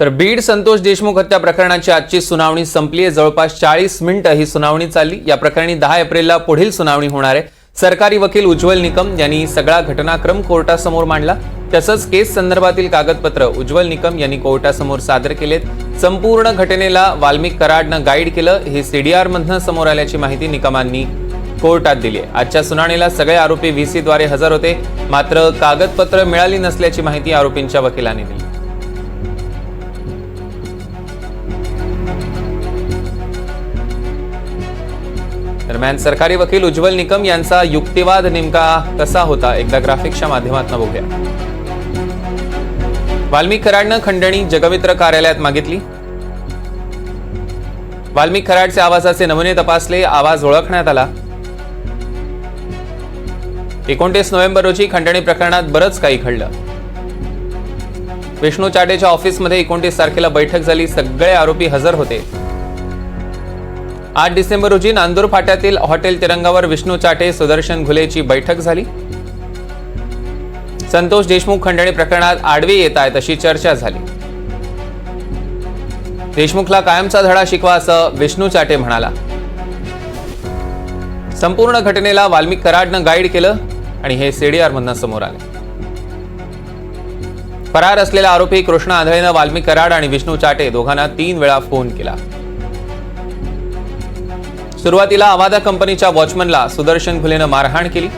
तर बीड संतोष देशमुख हत्या प्रकरणाची आजची सुनावणी संपली आहे. जवळपास चाळीस मिनिटं ही सुनावणी चालली. या प्रकरणी दहा एप्रिलला पुढील सुनावणी होणार आहे. सरकारी वकील उज्ज्वल निकम यांनी सगळा घटनाक्रम कोर्टासमोर मांडला. तसंच केस संदर्भातील कागदपत्र उज्ज्वल निकम यांनी कोर्टासमोर सादर केलेत. संपूर्ण घटनेला वाल्मिक कराडनं गाईड केलं. हे सीडीआर मधनं समोर आल्याची माहिती निकमांनी कोर्टात दिली आहे. आजच्या सुनावणीला सगळे आरोपी व्हीसीद्वारे हजर होते. मात्र कागदपत्र मिळाली नसल्याची माहिती आरोपींच्या वकिलांनी दिली. दरम्यान सरकारी वकील उज्ज्वल निकम यांचा युक्तिवाद नेमका कसा होता? एकदा ग्राफिक्सच्या माध्यमातून बघूया. वाल्मिक कराडनं खंडणी जगमित्र कार्यालयात मागितली. वाल्मिक खराडचे आवाजाचे नमुने तपासले आवाज ओळखण्यात आला. एकोणतीस नोव्हेंबर रोजी खंडणी प्रकरणात बरंच काही घडलं. विष्णू चाटेच्या ऑफिसमध्ये एकोणतीस तारखेला बैठक झाली सगळे आरोपी हजर होते. आठ डिसेंबर रोजी नांदूर फाट्यातील हॉटेल तिरंगावर विष्णू चाटे सुदर्शन घुलेची बैठक झाली. संतोष देशमुख खंडणी प्रकरणात आडवे येत आहेत अशी चर्चा झाली. देशमुखला कायमचा धडा शिकवा असं विष्णू चाटे म्हणाला. संपूर्ण घटनेला वाल्मिक कराडनं गाईड केलं आणि हे सीडीआर मधनं समोर आले. फरार असलेला आरोपी कृष्ण आंधळेनं वाल्मिक कराड आणि विष्णू चाटे दोघांना तीन वेळा फोन केला. सुरुवातीला अवादा कंपनीच्या वॉचमनला सुदर्शन फुलेनं मारहाण केली.